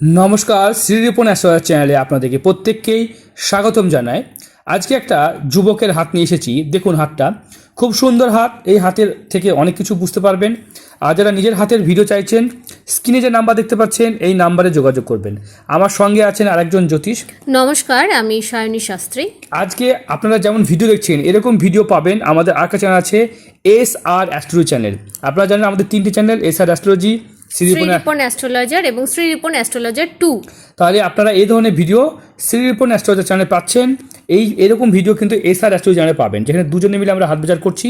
নমস্কার শ্রীরিপন অ্যাস্ট্রোলজার চ্যানেলে আপনাদেরকে প্রত্যেককেই স্বাগতম জানাই। আজকে একটা যুবকের হাত নিয়ে এসেছি। দেখুন হাতটা। খুব সুন্দর হাত। এই হাতের থেকে অনেক কিছু বুঝতে পারবেন। আর যারা নিজের হাতের ভিডিও চাইছেন স্ক্রিনে যে নাম্বার দেখতে পাচ্ছেন এই নাম্বারে যোগাযোগ করবেন। আমার সঙ্গে আছেন আরেকজন জ্যোতিষ। নমস্কার আমি সায়নী শাস্ত্রী। আজকে আপনারা যেমন ভিডিও দেখছেন এরকম ভিডিও পাবেন আমাদের আর চ্যানেল আছে এস আর অ্যাস্ট্রোলজি চ্যানেল আপনারা জানেন আমাদের তিনটি channel S R astrology Sri Ripon astrologer এবং শ্রীরিপন অ্যাস্ট্রোলজার টু। তাহলে আপনারা এই ধরনের ভিডিও শ্রীরিপন অ্যাস্ট্রোলজার চ্যানেলে পাচ্ছেন। এই এরকম ভিডিও কিন্তু এস আর অ্যাস্ট্রোলজি চ্যানেলে পাবেন যেখানে দুজনে মিলে আমরা হাত বিচার করছি।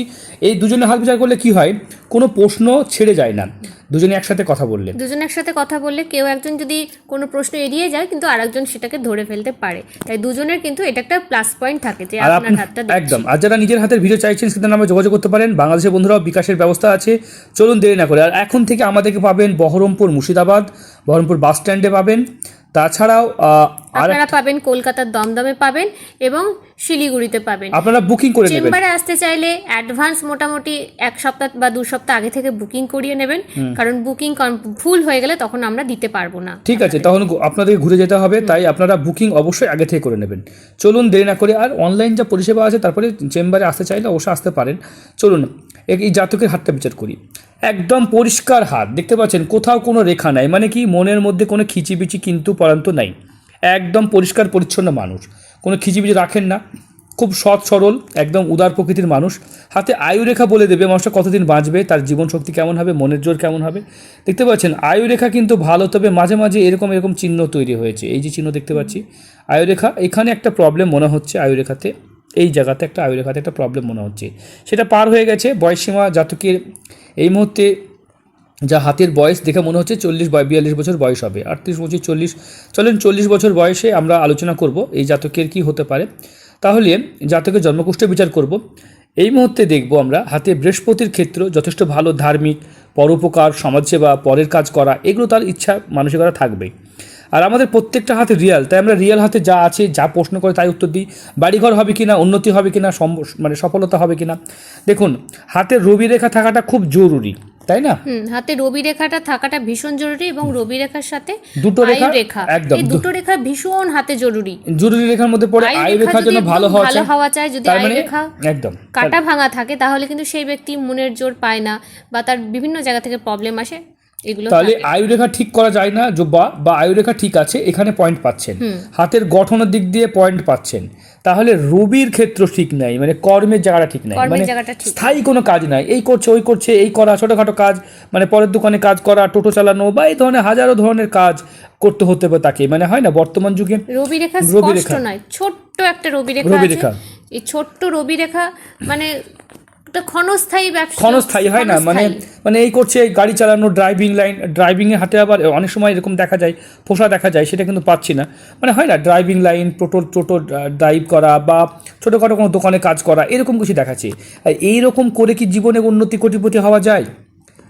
এই দুজনে হাত বিচার করলে কি হয়? কোনো প্রশ্ন ছেড়ে যায় না। দুজনে একসাথে কথা বললে দুজনে একসাথে কথা বললে কেউ একজন যদি কোনো প্রশ্ন এড়িয়ে যায় কিন্তু আরেকজন সেটাকে ধরে ফেলতে পারে। তাই দুজনের কিন্তু এটা একটা প্লাস পয়েন্ট থাকে যে আপনার হাতটা। একদম আর যারা নিজের হাতের ভিডিও চাইছেন সেটা আমরা যোগাযোগ করতে পারেন। বাংলাদেশের বন্ধুরাও বিকাশের ব্যবস্থা আছে। চলুন দেরি না করে আর এখন থেকে আমাদেরকে পাবেন বহরমপুর মুর্শিদাবাদ বহরমপুর বাস স্ট্যান্ডে পাবেন। তাছাড়াও আপনারা পাবেন কলকাতার দমদমে পাবেন এবং শিলিগুড়িতে পাবেন। আপনারা বুকিং করে নেবেন। চেম্বারে আসতে চাইলে অ্যাডভান্স মোটামুটি এক সপ্তাহ বা দু সপ্তাহ আগে থেকে বুকিং করিয়ে নেবেন। কারণ বুকিং ফুল হয়ে গেলে তখন আমরা দিতে পারব না। ঠিক আছে তখন আপনাদের ঘুরে যেতে হবে তাই আপনারা বুকিং অবশ্যই আগে থেকে করে নেবেন। চলুন দেরি না করে আর অনলাইন যা পরিষেবা আছে তারপরে চেম্বারে আসতে চাইলে অবশ্যই আসতে পারেন। চলুন এই জাতকের হাতটা বিচার করি। একদম পরিষ্কার হাত দেখতে পাচ্ছেন, কোথাও কোনো রেখা নাই। মানে কি, মনের মধ্যে কোনো খিচিবিচি কিন্তু পরান্ত নাই। একদম পরিষ্কার, পরিচ্ছন্ন মানুষ। কোনো খিচিবিচি রাখেন না। খুব সৎ, সরল, একদম উদার প্রকৃতির মানুষ। হাতে আয়ুরেখা বলে দেবে, মানুষটা কতদিন বাঁচবে, তার জীবন শক্তি কেমন হবে, মনের জোর কেমন হবে। দেখতে পাচ্ছেন আয়ুরেখা কিন্তু ভালো, তবে মাঝে মাঝে এরকম এরকম চিহ্ন তৈরি হয়েছে। এই যে চিহ্ন দেখতে পাচ্ছি আয়ুরেখা এখানে একটা প্রবলেম মনে হচ্ছে আয়ুরেখাতে এই জায়গাতে একটা আয়ুরেখাতে একটা প্রবলেম মনে হচ্ছে। সেটা পার হয়ে গেছে বয়সীমা জাতকের এই মুহূর্তে যা হাতের বয়স দেখে মনে হচ্ছে চল্লিশ বা বিয়াল্লিশ বছর বয়স হবে। আটত্রিশ, পঁচিশ, চল্লিশ, চলেন চল্লিশ বছর বয়সে আমরা আলোচনা করব এই জাতকের কি হতে পারে। তাহলে জাতকের জন্মকুষ্ঠ বিচার করব। এই মুহূর্তে দেখব আমরা হাতে বৃহস্পতির ক্ষেত্র, যথেষ্ট ভালো ধার্মিক, পরোপকার, সমাজসেবা, পরের কাজ করা, এগুলো তার ইচ্ছা, মানসিকতা থাকবে। আর আমাদের প্রত্যেকটা হাতে রিয়াল তাই আমরা রিয়াল হাতে যা আছে যা প্রশ্ন করে তাই উত্তর দিই। বাড়িঘর হবে কিনা উন্নতি হবে কিনা সম- মানে সফলতা হবে কিনা। দেখুন হাতে রবি রেখা থাকাটা খুব জরুরি তাই না? হাতে রবি রেখাটা থাকাটা ভীষণ জরুরি এবং রবি রেখার সাথে দুটো রেখা রেখা একদম। এই দুটো রেখা ভীষণ হাতে জরুরি। জরুরি রেখার মধ্যে পড়ে আয়ু রেখা রেখার জন্য ভালো হওয়া ভালো হওয়া চাই যদি তার আয়ু মানে রেখা একদম কাটা ভাঙা থাকে তাহলে কিন্তু সেই ব্যক্তি মনের জোর পায় না বা তার বিভিন্ন জায়গা থেকে প্রবলেম আসে। এগুলো তাহলে থাকে। আয়ু রেখা ঠিক করা যায় না বা বা আয়ু রেখা ঠিক আছে এখানে পয়েন্ট পাচ্ছেন। হাতের গঠনের দিক দিয়ে পয়েন্ট পাচ্ছেন। তাহলে রবির ক্ষেত্র ঠিক নাই মানে কর্মের জায়গাটা ঠিক নাই। মানে স্থায়ী কোনো কাজ নাই। এই করছে ওই করছে এই করা ছোটোখাটো কাজ মানে পরের দোকানে কাজ করা টোটো চালানো বা এই ধরনের হাজারো ধরনের কাজ করতে হতে হবে তাকে। মানে হয় না বর্তমান যুগে রবি রেখা রবি স্পষ্ট। নয় ছোট্ট একটা রবি রেখা রবি রেখা। এই ছোট্ট রবি রেখা মানে একটা ক্ষণস্থায়ী ব্যবসা ক্ষণস্থায়ী হয় না মানে মানে এই করছে গাড়ি চালানো ড্রাইভিং লাইন ড্রাইভিংয়ের হাতে আবার অনেক সময় এরকম দেখা যায় পোষা দেখা যায় সেটা কিন্তু পাচ্ছি না। মানে হয় না driving line toto toto drive করা বা ছোটোখাটো কোনো দোকানে কাজ করা এরকম কিছু দেখাচ্ছে। এইরকম করে কি জীবনে উন্নতি কোটিপতি হওয়া যায়?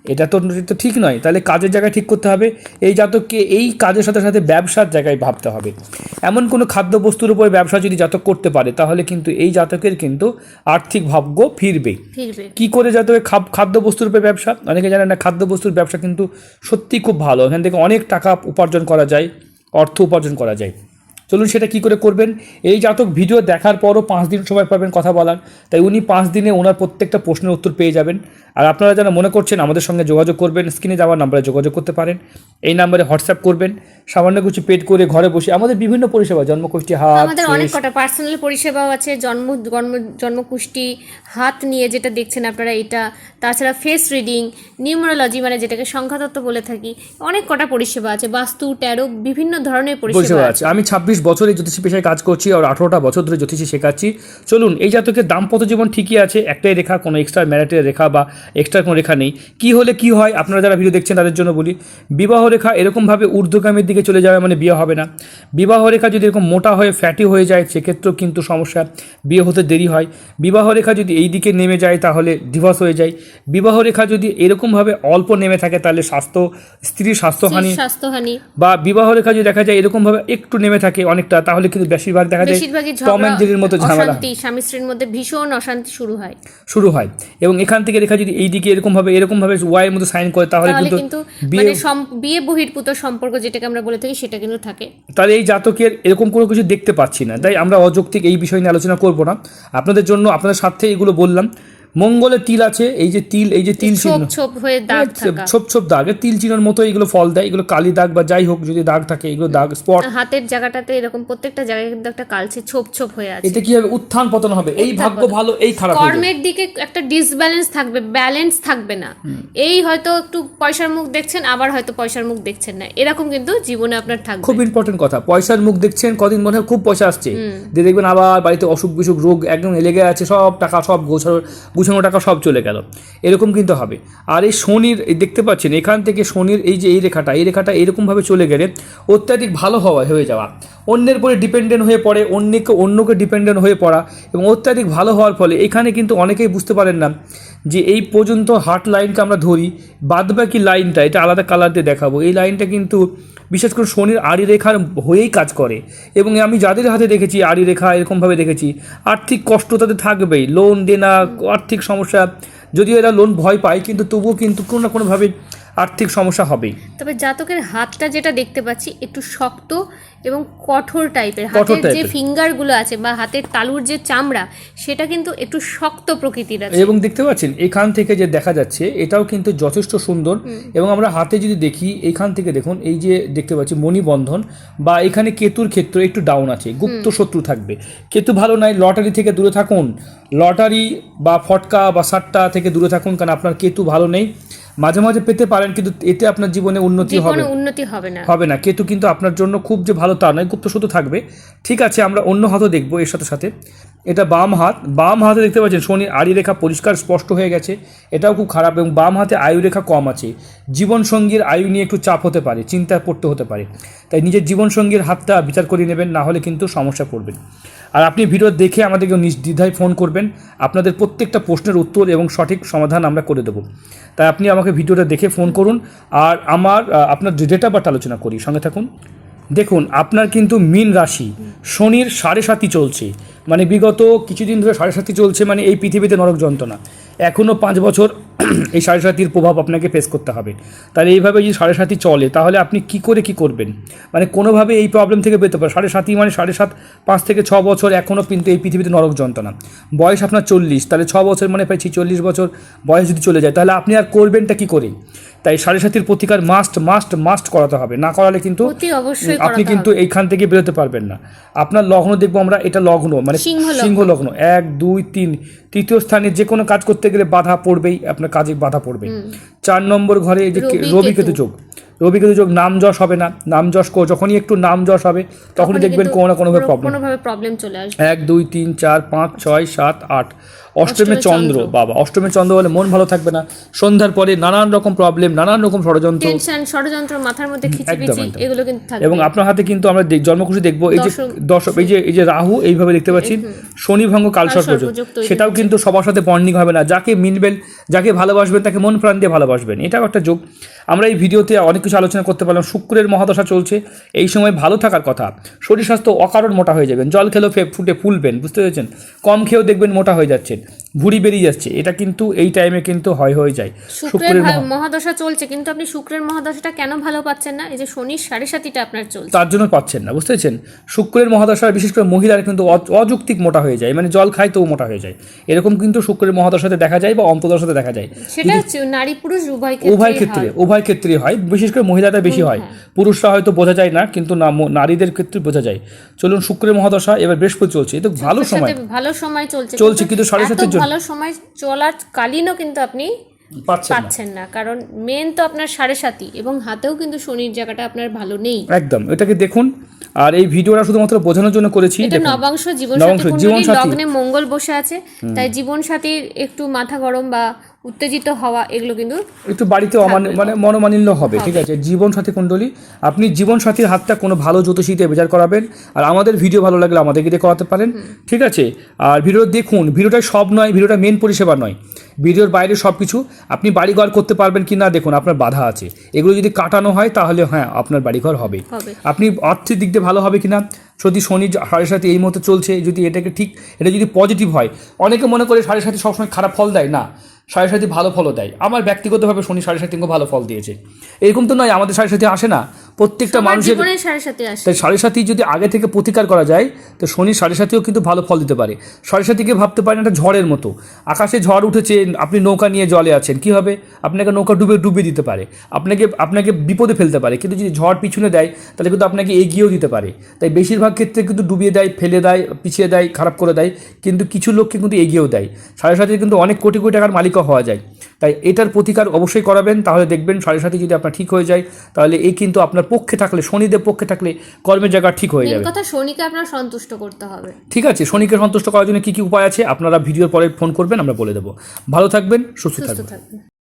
এটা তো তো ঠিক নয়। তাহলে কাজের জায়গায় ঠিক করতে হবে। এই জাতককে এই কাজের সাথে সাথে ব্যবসার জায়গায় ভাবতে হবে। এমন কোনো খাদ্যবস্তুর উপরে ব্যবসা যদি জাতক করতে পারে তাহলে কিন্তু এই জাতকের কিন্তু আর্থিক ভাগ্য ফিরবেই ফিরবে। কি করে খাব- খাদ্যবস্তুর উপরে ব্যবসা? অনেকে জানেন না খাদ্যবস্তুর ব্যবসা কিন্তু সত্যি খুব ভালো। এখান থেকে অনেক টাকা উপার্জন করা যায় অর্থ উপার্জন করা যায়। চলুন সেটা কি করে করবেন? এই জাতক ভিডিও দেখার পরও পাঁচ দিন সময় পাবেন কথা বলার। তাই উনি পাঁচ দিনে ওনার প্রত্যেকটা প্রশ্নের উত্তর পেয়ে যাবেন। আর আপনারা যারা মনে করছেন আমাদের সঙ্গে যোগাযোগ করবেন স্ক্রিনে যাওয়ার নাম্বারে যোগাযোগ করতে পারেন। এই নাম্বারে হোয়াটসঅ্যাপ করবেন। সামান্য কিছু পেড করে ঘরে বসে আমাদের বিভিন্ন পরিষেবা জন্মকোষ্ঠী হাত আমাদের অনেক কটা পার্সোনাল পরিষেবাও আছে। জন্ম জন্ম জন্মকুষ্টি হাত নিয়ে যেটা দেখছেন আপনারা এটা। তাছাড়া ফেস রিডিং নিউমারোলজি মানে যেটাকে সংখ্যাতত্ত্ব বলে থাকি অনেক কটা পরিষেবা আছে। বাস্তু ট্যারো বিভিন্ন ধরনের পরিষেবা আছে। আমি ছাব্বিশ বছর এই জ্যোতিষী পেশায় কাজ করছি আর আঠারোটা বছর ধরে জ্যোতিষী শেখাচ্ছি। চলুন এই জাতকের দাম্পত্য জীবন ঠিকই আছে একটাই রেখা কোনো এক্সট্রা ম্যারিটের রেখা বা এক্সট্রা কোনো রেখা নেই। কি হলে কি হয় আপনারা যারা ভিডিও দেখছেন তাদের জন্য বলি বিবাহ রেখা এরকমভাবে ঊর্ধ্বগামীর দিকে চলে যাবে মানে বিয়ে হবে না। বিবাহ রেখা যদি এরকম মোটা হয়ে ফ্যাটি হয়ে যায় সেক্ষেত্রেও কিন্তু সমস্যা বিয়ে হতে দেরি হয়। বিবাহ রেখা যদি এই দিকে নেমে যায় তাহলে ডিভোর্স হয়ে যায়। বিবাহ রেখা যদি এরকমভাবে অল্প নেমে থাকে তাহলে স্বাস্থ্য স্ত্রীর স্বাস্থ্যহানি স্বাস্থ্যহানি। বা বিবাহ রেখা যদি দেখা যায় এরকমভাবে একটু নেমে থাকে অনেকটা তাহলে কিন্তু বেশিরভাগ দেখা যায় টম অ্যান্ড জেরির মতো ঝামেলা। স্বামী স্ত্রীর মধ্যে ভীষণ অশান্তি শুরু হয়। শুরু হয়। এবং এখান থেকে রেখা যদি এইদিকে এরকমভাবে এরকমভাবে ওয়াইয়ের মতো সাইন করে তাহলে কিন্তু বিয়ে মানে বিয়ে বহির্ভূত সম্পর্ক যেটাকে আমরা বলে থাকি সেটা কিন্তু থাকে। তাহলে এই জাতকের এরকম কোনো কিছু দেখতে পাচ্ছি না। তাই আমরা অযৌক্তিক এই বিষয় নিয়ে আলোচনা করব না। আপনাদের জন্য আপনাদের স্বার্থে এগুলো বললাম। মঙ্গলে তিল আছে এই যে তিল এই যে তিল চিহ্ন। ছোপ হয়ে দাগ ছোপ ছোপ দাগ। তিল চিহ্নের মতো এগুলো ফল দেয় এগুলো কালি দাগ বা যাই হোক যদি দাগ থাকে এগুলো দাগ স্পট। হাতের জায়গাটাতে এরকম প্রত্যেকটা জায়গায় কিন্তু একটা কালচে ছোপ ছোপ হয়ে আছে। এতে কি হবে? উত্থান পতন হবে। এই ভাগ্য ভালো এই খারাপ কর্মের দিকে একটা ডিসব্যালেন্স থাকবে ব্যালেন্স থাকবে না। এই হয়তো একটু পয়সার মুখ দেখছেন আবার হয়তো পয়সার মুখ দেখছেন না। এরকম কিন্তু জীবনে আপনার থাকবে। খুব ইম্পর্টেন্ট কথা। পয়সার মুখ দেখছেন কদিন মনে হয় খুব পয়সা আসছে। দিয়ে দেখবেন আবার বাড়িতে অসুখ বিসুখ রোগ একদম লেগে আছে সব টাকা সব গোছানো গুছানো টাকা সব চলে গেল। এরকম কিন্তু হবে। আর এই শনির দেখতে পাচ্ছেন, এখান থেকে শনির এই যে, এই রেখাটা এই রেখাটা এরকমভাবে চলে গেলে অত্যাধিক ভালো হওয়া, হয়ে যাওয়া। অন্যের পরে ডিপেন্ডেন্ট হয়ে পড়ে, অন্যকে অন্যকে ডিপেন্ডেন্ট হয়ে পড়া এবং অত্যাধিক ভালো হওয়ার ফলে এখানে কিন্তু অনেকেই বুঝতে পারেন না যে এই পর্যন্ত হার্ট লাইনকে আমরা ধরি, বাদবাকি লাইনটা এটা আলাদা কালার দিয়ে দেখাবো। এই লাইনটা কিন্তু বিশেষ করে শনির আড়ি রেখার হয়েই কাজ করে। এবং আমি যাদের হাতে দেখেছি আড়ি রেখা এরকমভাবে দেখেছি, আর্থিক কষ্ট তাদের থাকবেই। লোন দেনা, আর্থিক সমস্যা, যদিও এরা লোন ভয় পায়, কিন্তু তবুও কিন্তু কোনো না কোনোভাবে আর্থিক সমস্যা হবেই। তবে জাতকের হাতটা যেটা দেখতে পাচ্ছি একটু শক্ত এবং কঠোর টাইপের। হাতের যে। ফিঙ্গারগুলো আছে বা হাতের তালুর যে চামড়া সেটা কিন্তু একটু শক্ত প্রকৃতির আছে। এবং দেখতে পাচ্ছেন এখান থেকে যে দেখা যাচ্ছে এটাও কিন্তু যথেষ্ট সুন্দর। এবং আমরা হাতে যদি দেখি এখান থেকে দেখুন এই যে দেখতে পাচ্ছি মণিবন্ধন বা এখানে কেতুর ক্ষেত্র একটু ডাউন আছে গুপ্ত শত্রু থাকবে। কেতু ভালো নাই লটারি থেকে দূরে থাকুন। লটারি বা ফটকা বা সাট্টা থেকে দূরে থাকুন কারণ আপনার কেতু ভালো নেই। মাঝে মাঝে পেতে পারেন কিন্তু এতে আপনার জীবনে উন্নতি হবে। উন্নতি হবে না। হবে না কেতু কিন্তু আপনার জন্য খুব যে ভালো তা নয় গুপ্ত শুধু থাকবে। ঠিক আছে আমরা অন্য হাতও দেখব এর সাথে সাথে। এটা বাম হাত, বাম হাতে দেখতে পাচ্ছেন শনির আড়ি রেখা পরিষ্কার স্পষ্ট হয়ে গেছে, এটাও খুব খারাপ এবং বাম হাতে আয়ু রেখা কম আছে। জীবনসঙ্গীর আয়ু নিয়ে একটু চাপ হতে পারে, চিন্তায় পড়তে হতে পারে। তাই নিজের জীবনসঙ্গীর হাতটা বিচার করে নেবেন, না হলে কিন্তু সমস্যা পড়বেন আর আপনি ভিডিও দেখে আমাদেরকে নির্দ্বিধায় ফোন করবেন, আপনাদের প্রত্যেকটা প্রশ্নের উত্তর এবং সঠিক সমাধান আমরা করে দেবো। তাই আপনি আমাকে ভিডিওটা দেখে ফোন করুন, আর আমার আপনার ডেট বার্থ আলোচনা করি, সঙ্গে থাকুন। দেখুন, আপনার কিন্তু মীন রাশি, শনির সাড়ে সাতি চলছে। মানে বিগত কিছুদিন ধরে সাড়ে সাতি চলছে মানে এই পৃথিবীতে নরক যন্ত্রণা। এখনও পাঁচ বছর এই সাড়ে সাতির প্রভাব আপনাকে ফেস করতে হবে। তাহলে এইভাবে যদি সাড়ে সাতি চলে তাহলে আপনি কি করে কি করবেন? মানে কোনোভাবে এই প্রবলেম থেকে বেরোতে পারে সাড়ে সাতি মানে সাড়ে সাত পাঁচ থেকে ছ বছর এখনও কিন্তু এই পৃথিবীতে নরক যন্ত্রণা। বয়স আপনার চল্লিশ তাহলে ছ বছর মানে প্রায় চল্লিশ বছর বয়স যদি চলে যায় তাহলে আপনি আর করবেনটা কি করে? তাই সাড়ে সাতির প্রতিকার মাস্ট মাস্ট মাস্ট করাতে হবে। না করালে কিন্তু আপনি কিন্তু এইখান থেকে বেরোতে পারবেন না। আপনার লগ্ন দেখব আমরা এটা লগ্ন মানে সিংহ সিংহ লগ্ন এক দুই তিন তৃতীয় স্থানে যে কোনো কাজ করতে গেলে বাধা পড়বেই আপনার কাজে বাধা পড়বে চার নম্বর ঘরে এই যে রবি। কেতু যোগ। রবি কেতু যোগ নাম যশ হবে না নাম যশ কো- যখনই একটু নাম যশ হবে তখনই দেখবেন কোনো না কোনোভাবে প্রবলেম কোনোভাবে প্রবলেম চলে আসবে। এক দুই তিন চার পাঁচ ছয় সাত আট। অষ্টমে চন্দ্র। বাবা অষ্টমে চন্দ্র হলে মন ভালো থাকবে না। সন্ধ্যার পরে নানান রকম প্রবলেম নানান রকম ষড়যন্ত্র। টেনশন ষড়যন্ত্র মাথার মধ্যে এগুলো কিন্তু থাকবে। এবং আপনার হাতে কিন্তু আমরা জন্মকুশি দেখব। এই যে দশম- দশম এই যে এই যে রাহু এইভাবে দেখতে পাচ্ছি। শনিভঙ্গ কালসর্পযোগ কালসর্পযোগ সেটাও কিন্তু সবার সাথে বন্ডিং হবে না। যাকে মিলবেন যাকে ভালোবাসবেন তাকে মন প্রাণ দিয়ে ভালোবাসবেন। এটাও একটা যোগ। আমরা এই ভিডিওতে অনেক কিছু আলোচনা করতে পারলাম। শুক্রের মহাদশা চলছে। এই সময় ভালো থাকার কথা। শরীর স্বাস্থ্য অকারণ মোটা হয়ে যাবেন। জল খেলেও ফুটে ফুলবেন, বুঝতে পেরেছেন? কম খেয়েও দেখবেন মোটা হয়ে যাচ্ছেন। ভুড়ি বেরিয়ে যাচ্ছে। এটা কিন্তু এই টাইমে কিন্তু হয় হয়ে যায়। শুক্রের মহাদশা চলছে কিন্তু আপনি শুক্রের মহাদশাটা কেন ভালো পাচ্ছেন না? এই যে শনির সাড়ে সাতিটা আপনার চলছে। তার জন্য পাচ্ছেন না বুঝতে পেরেছেন? শুক্রের মহাদশা বিশেষ করে মহিলারা কিন্তু অযৌক্তিক মোটা হয়ে যায় মানে জল খায় তো মোটা হয়ে যায়। এরকম কিন্তু শুক্রের মহাদশাতে দেখা যায় বা অন্তদশাতে দেখা যায়। সেটা নারী পুরুষ উভয় উভয় ক্ষেত্রে উভয় ক্ষেত্রে হয় বিশেষ করে মহিলাদের বেশি হয়। পুরুষরা হয়তো বোঝা যায় না কিন্তু না নারীদের ক্ষেত্রে বোঝা যায়। চলুন শুক্রের মহাদশা এবার বৃহস্পতি চলছে এ তো ভালো সময়। ভালো সময় চলছে চলছে, কিন্তু সাড়ে সাতের জন্য- ভালো সময় চলার কালীনও কিন্তু আপনি পাচ্ছেন না। কারণ মেন তো আপনার সাড়ে সাতই এবং হাতেও কিন্তু শনির জায়গাটা আপনার ভালো নেই। একদম এটাকে দেখুন। আর এই ভিডিওটা শুধুমাত্র বোঝানোর জন্য করেছি এটা নবাংশ জীবন জীবনসাথী। লগ্নে মঙ্গল বসে আছে। তাই জীবন সাথীর একটু মাথা গরম বা উত্তেজিত হওয়া এগুলো কিন্তু একটু বাড়িতে মানে মনোমালিন্য হবে ঠিক আছে? জীবন সাথী কুণ্ডলী আপনি জীবন সাথীর হাতটা কোনো ভালো জ্যোতিষীতে বিচার করাবেন আর আমাদের ভিডিও ভালো লাগলে আমাদেরকে দিয়ে করাতে পারেন ঠিক আছে? আর ভিডিও দেখুন ভিডিওটা সব নয় ভিডিওটা মেন পরিষেবা নয়। ভিডিওর বাইরে সব কিছু আপনি বাড়িঘর করতে পারবেন কি না দেখুন আপনার বাধা আছে। এগুলো যদি কাটানো হয় তাহলে হ্যাঁ আপনার বাড়িঘর হবে। আপনি আর্থিক দিক দিয়ে ভালো হবে কিনা যদি শনি সাড়ে সাথে এই মতো চলছে যদি এটাকে ঠিক এটা যদি পজিটিভ হয় অনেকে মনে করে সাড়ে সাথে সবসময় খারাপ ফল দেয় না। সাড়ে সাথী ভালো ফলও দেয়। আমার ব্যক্তিগতভাবে শনি সাড়ে সাথীকে ভালো ফল দিয়েছে। এরকম তো নয়, আমাদের সাড়ে সাথী আসে না। প্রত্যেকটা মানুষের সাড়ে সাথে আসে। তাই সাড়ে সাথী যদি আগে থেকে প্রতিকার করা যায় তো শনি সাড়ে সাথীও কিন্তু ভালো ফল দিতে পারে। সাড়ে সাথীকে ভাবতে পারেন একটা ঝড়ের মতো। আকাশে ঝড় উঠেছে আপনি নৌকা নিয়ে জলে আছেন কি হবে? আপনাকে নৌকা ডুবে ডুবে দিতে পারে। আপনাকে আপনাকে বিপদে ফেলতে পারে। কিন্তু যদি ঝড় পিছনে দেয় তাহলে কিন্তু আপনাকে এগিয়েও দিতে পারে। তাই বেশিরভাগ ক্ষেত্রে কিন্তু ডুবিয়ে দেয় ফেলে দেয় পিছিয়ে দেয় খারাপ করে দেয়। কিন্তু কিছু লোককে কিন্তু এগিয়েও দেয়। সাড়ে সাথে কিন্তু অনেক কোটি কোটি টাকার মালিকও হওয়া যায়। তাই এটার প্রতিকার অবশ্যই করাবেন। তাহলে দেখবেন সাড়ে সাথে যদি আপনার ঠিক হয়ে যায় তাহলে এই কিন্তু আপনার পক্ষে থাকলে শনিদের পক্ষে থাকলে কর্মের জায়গা ঠিক হয়ে যাবে। কথা শনিকে আপনার সন্তুষ্ট করতে হবে। ঠিক আছে শনিকে সন্তুষ্ট করার জন্য কি কি উপায় আছে? আপনারা ভিডিওর পরে ফোন করবেন আমরা বলে দেবো। ভালো থাকবেন সুস্থ থাকবেন।